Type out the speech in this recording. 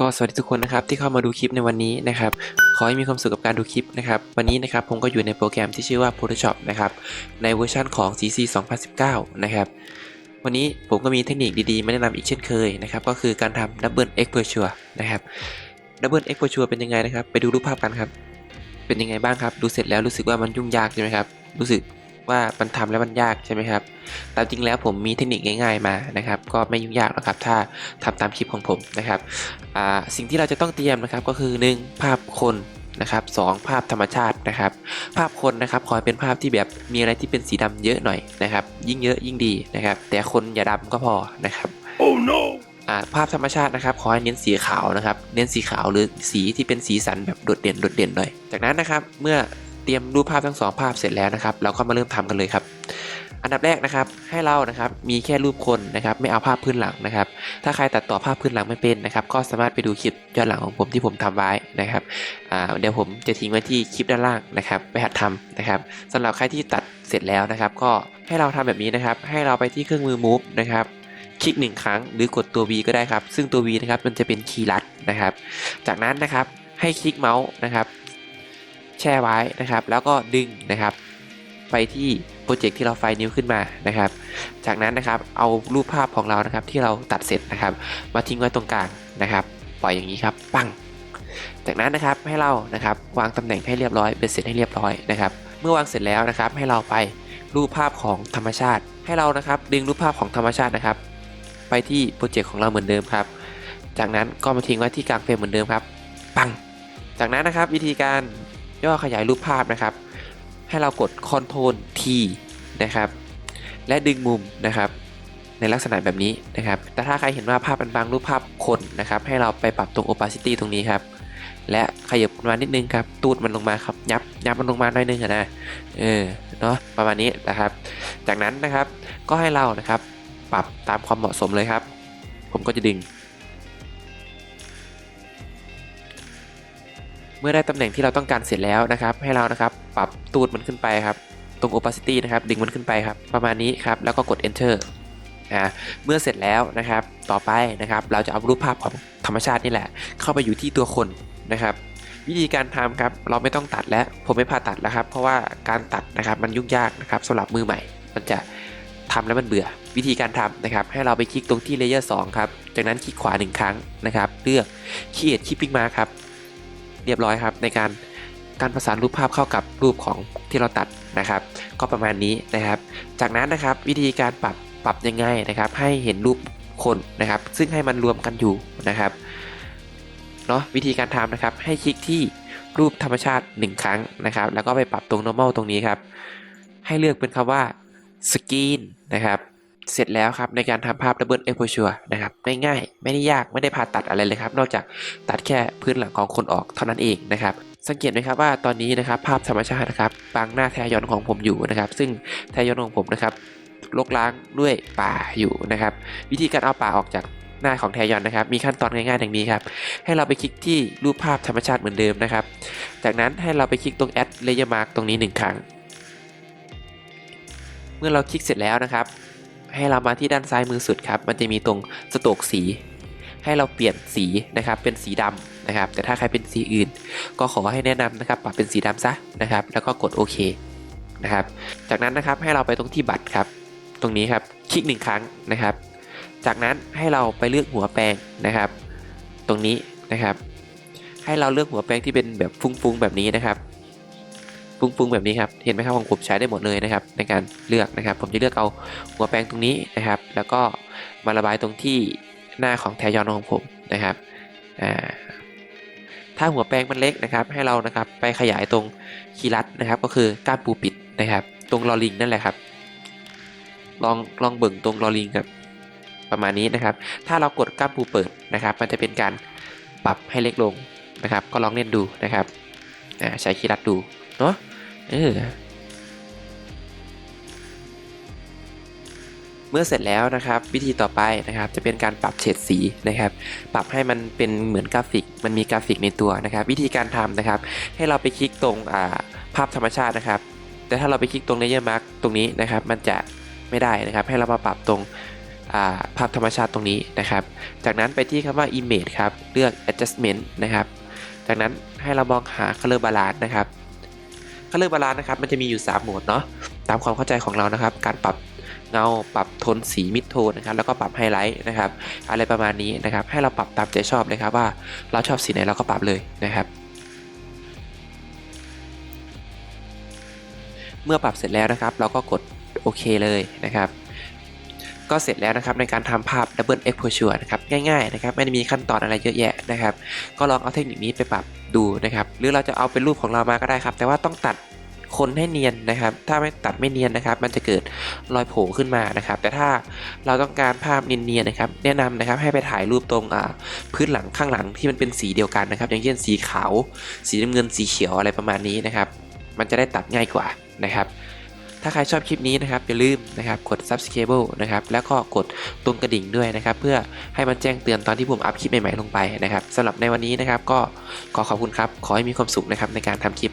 ก็สวัสดีทุกคนนะครับที่เข้ามาดูคลิปในวันนี้นะครับขอให้มีความสุขกับการดูคลิปนะครับวันนี้นะครับผมก็อยู่ในโปรแกรมที่ชื่อว่า Photoshop นะครับในเวอร์ชันของ CC 2019 นะครับวันนี้ผมก็มีเทคนิคดีๆ มาแนะนำอีกเช่นเคยนะครับก็คือการทำ Double Exposure นะครับ Double Exposure เป็นยังไงนะครับ ไปดูรูปภาพกันครับ เป็นยังไงบ้างครับ ดูเสร็จแล้วรู้สึกว่ามันยุ่งยากใช่ไหมครับรู้สึก ว่ามันทำแล้วมันยากใช่ไหมครับตามจริงแล้วผมมีเทคนิคง่าย ๆมานะครับ ก็ไม่ยุ่งยากหรอกครับ ถ้าทำตามคลิปของผมนะครับอ่าสิ่งที่เราจะต้องเตรียมนะครับก็คือ 1. ภาพคนนะครับสองภาพธรรมชาตินะครับ ภาพคนนะครับขอให้เป็นภาพที่แบบมีอะไรที่เป็นสีดำเยอะหน่อยนะครับ ยิ่งเยอะยิ่งดีนะครับ แต่คนอย่าดำก็พอนะครับ Oh no! อ่าภาพธรรมชาตินะครับขอให้เน้นสีขาวนะครับ เน้นสีขาวหรือสีที่เป็นสีสันแบบโดดเด่นโดดเด่นหน่อย จากนั้นนะครับเมื่อเตรียมรูปภาพทั้งสองภาพเสร็จแล้วนะครับ เราก็มาเริ่มทำกันเลยครับ อันดับแรกนะครับ ให้เรานะครับมีแค่รูปคนนะครับ ไม่เอาภาพพื้นหลังนะครับ ถ้าใครตัดต่อภาพพื้นหลังไม่เป็นนะครับ ก็สามารถไปดูคลิปย้อนหลังของผมที่ผมทำไว้นะครับเดี๋ยวผมจะทิ้งไว้ที่คลิปด้านล่างนะครับ ไปหัดทำนะครับสำหรับใครที่ตัดเสร็จแล้วนะครับ ก็ให้เราทำแบบนี้นะครับ ให้เราไปที่เครื่องมือ move นะครับคลิกหนึ่งครั้งหรือกดตัว V ก็ได้ครับ ซึ่งตัว V นะครับมันจะเป็นคีย์ลัดนะครับ จากนั้นนะครับให้คลิกเมาส์นะครับ แช่ไว้นะครับ แล้วก็ดึงนะครับ ไปที่โปรเจกต์ที่เราไฟล์นิ้วขึ้นมานะครับ จากนั้นนะครับเอารูปภาพของเรานะครับที่เราตัดเสร็จนะครับ มาทิ้งไว้ตรงกลางนะครับ ปล่อยอย่างนี้ครับ ปัง จากนั้นนะครับให้เรานะครับวางตำแหน่งให้เรียบร้อยเป็นเสร็จให้เรียบร้อยนะครับ เมื่อวางเสร็จแล้วนะครับ ให้เราไปรูปภาพของธรรมชาติ ให้เรานะครับดึงรูปภาพของธรรมชาตินะครับ ไปที่โปรเจกต์ของเราเหมือนเดิมครับ จากนั้นก็มาทิ้งไว้ที่กลางเฟรมเหมือนเดิมครับ ปัง จากนั้นนะครับวิธีการ ย่อขยายรูปภาพนะครับ ให้เรากด Ctrl T นะครับ และดึงมุมนะครับในลักษณะแบบนี้นะครับ แต่ถ้าใครเห็นว่าภาพเป็นบางรูปภาพคนนะครับ ให้เราไปปรับตรง opacity ตรงนี้ครับ และขยับมันมานิดนึงครับ ตูดมันลงมาครับ ยับ ยับมันลงมาหน่อยนึงนะ เออ เนาะประมาณนี้นะครับ จากนั้นนะครับ ก็ให้เรานะครับ ปรับตามความเหมาะสมเลยครับ ผมก็จะดึง เมื่อได้ตำแหน่งที่เราต้องการเสร็จแล้วนะครับ ให้เรานะครับปรับตูดมันขึ้นไปครับ ตรง opacity นะครับดึงมันขึ้นไปครับ ประมาณนี้ครับ แล้วก็กด enter อ่าเมื่อเสร็จแล้วนะครับ ต่อไปนะครับ เราจะเอารูปภาพของธรรมชาตินี่แหละ เข้าไปอยู่ที่ตัวคนนะครับ วิธีการทำครับ เราไม่ต้องตัดแล้ว ผมไม่พาตัดแล้วครับ เพราะว่าการตัดนะครับมันยุ่งยากนะครับสำหรับมือใหม่ มันจะทำแล้วมันเบื่อ วิธีการทำนะครับ ให้เราไปคลิกตรงที่เลเยอร์2ครับ จากนั้นคลิกขวาหนึ่งครั้งนะครับ เลือก Create Clipping Mark ครับ เรียบร้อยครับ ในการการประสานรูปภาพเข้ากับรูปของที่เราตัดนะครับ ก็ประมาณนี้นะครับ จากนั้นนะครับวิธีการปรับปรับยังไงนะครับ ให้เห็นรูปคนนะครับ ซึ่งให้มันรวมกันอยู่นะครับเนาะวิธีการทำนะครับ ให้คลิกที่รูปธรรมชาติ 1 ครั้งนะครับ แล้วก็ไปปรับตรง normal ตรงนี้ครับ ให้เลือกเป็นคำว่า screen นะครับ เสร็จแล้วครับในการทำภาพ double exposure นะครับง่ายๆ ไม่ได้ยากไม่ได้ผ่าตัดอะไรเลยครับ นอกจากตัดแค่พื้นหลังของคนออกเท่านั้นเองนะครับสังเกตไหมครับว่าตอนนี้นะครับภาพธรรมชาตินะครับบางหน้าแทยอนของผมอยู่นะครับ ซึ่งแทยอนของผมนะครับลกล้างด้วยป่าอยู่นะครับ วิธีการเอาป่าออกจากหน้าของแทยอนนะครับ มีขั้นตอนง่ายๆดังนี้ครับ ให้เราไปคลิกที่รูปภาพธรรมชาติเหมือนเดิมนะครับ จากนั้นให้เราไปคลิกตรง add layer mark ตรงนี้หนึ่งครั้ง เมื่อเราคลิกเสร็จแล้วนะครับ ให้เรามาที่ด้านซ้ายมือสุดครับ มันจะมีตรงสโตกสี ให้เราเปลี่ยนสีนะครับเป็นสีดำนะครับ แต่ถ้าใครเป็นสีอื่น ก็ขอให้แนะนำนะครับปรับเป็นสีดำซะนะครับ แล้วก็กดโอเคนะครับ จากนั้นนะครับให้เราไปตรงที่บัตรครับ ตรงนี้ครับคลิกหนึ่งครั้งนะครับ จากนั้นให้เราไปเลือกหัวแปรงนะครับ ตรงนี้นะครับ ให้เราเลือกหัวแปรงที่เป็นแบบฟุ้งๆแบบนี้นะครับ ฟุ้งๆแบบนี้ครับ เห็นไหมครับของผมใช้ได้หมดเลยนะครับ ในการเลือกนะครับ ผมจะเลือกเอาหัวแปรงตรงนี้นะครับ แล้วก็มาระบายตรงที่หน้าของแทยอนของผมนะครับอ่าถ้าหัวแปรงมันเล็กนะครับ ให้เรานะครับไปขยายตรงคีย์ลัดนะครับ ก็คือก้านปูปิดนะครับ ตรงลอลิงนั่นแหละครับ ลองลองเบิ่งตรงลอลิงครับประมาณนี้นะครับ ถ้าเรากดก้านปูเปิดนะครับ มันจะเป็นการปรับให้เล็กลงนะครับ ก็ลองเล่นดูนะครับใช้คีย์ลัดดูเนาะ เออเมื่อเสร็จแล้วนะครับ วิธีต่อไปนะครับจะเป็นการปรับเฉดสีนะครับ ปรับให้มันเป็นเหมือนกราฟิก มันมีกราฟิกในตัวนะครับ วิธีการทำนะครับ ให้เราไปคลิกตรงาภาพธรรมชาตินะครับ แต่ถ้าเราไปคลิกตรง layer mark ตรงนี้นะครับ มันจะไม่ได้นะครับ ให้เรามาปรับตรงาภาพธรรมชาติตรงนี้นะครับ จากนั้นไปที่คำว่า image ครับเลือก adjustment นะครับ จากนั้นให้เรามองหา color balance นะครับ color balance นะครับ มันจะมีอยู่ 3 โหมดเนาะ ตามความเข้าใจของเรานะครับ การปรับเงา ปรับโทนสีมิดโทนนะครับ แล้วก็ปรับไฮไลท์นะครับ อะไรประมาณนี้นะครับ ให้เราปรับตามใจชอบเลยครับว่าเราชอบสีไหนเราก็ปรับเลยนะครับ เมื่อปรับเสร็จแล้วนะครับ เราก็กดโอเคเลยนะครับ ก็เสร็จแล้วนะครับในการทำภาพ Double Exposure นะครับง่ายๆนะครับไม่ได้มีขั้นตอนอะไรเยอะแยะนะครับ ก็ลองเอาเทคนิคนี้ไปปรับดูนะครับ หรือเราจะเอาเป็นรูปของเรามาก็ได้ครับ แต่ว่าต้องตัดคนให้เนียนนะครับ ถ้าไม่ตัดไม่เนียนนะครับ มันจะเกิดรอยโผล่ขึ้นมานะครับ แต่ถ้าเราต้องการภาพเนียนๆนะครับ แนะนำนะครับให้ไปถ่ายรูปตรงพื้นหลังข้างหลังที่มันเป็นสีเดียวกันนะครับ อย่างเช่นสีขาว สีน้ำเงินสีเขียวอะไรประมาณนี้นะครับ มันจะได้ตัดง่ายกว่านะครับ ถ้าใครชอบคลิปนี้นะครับอย่าลืมนะครับกด subscribe นะครับแล้วก็กดตรงกระดิ่งด้วยนะครับเพื่อให้มันแจ้งเตือนตอนที่ผมอัพคลิปใหม่ๆลงไปนะครับสำหรับในวันนี้นะครับก็ขอขอบคุณครับขอให้มีความสุขนะครับในการทำคลิป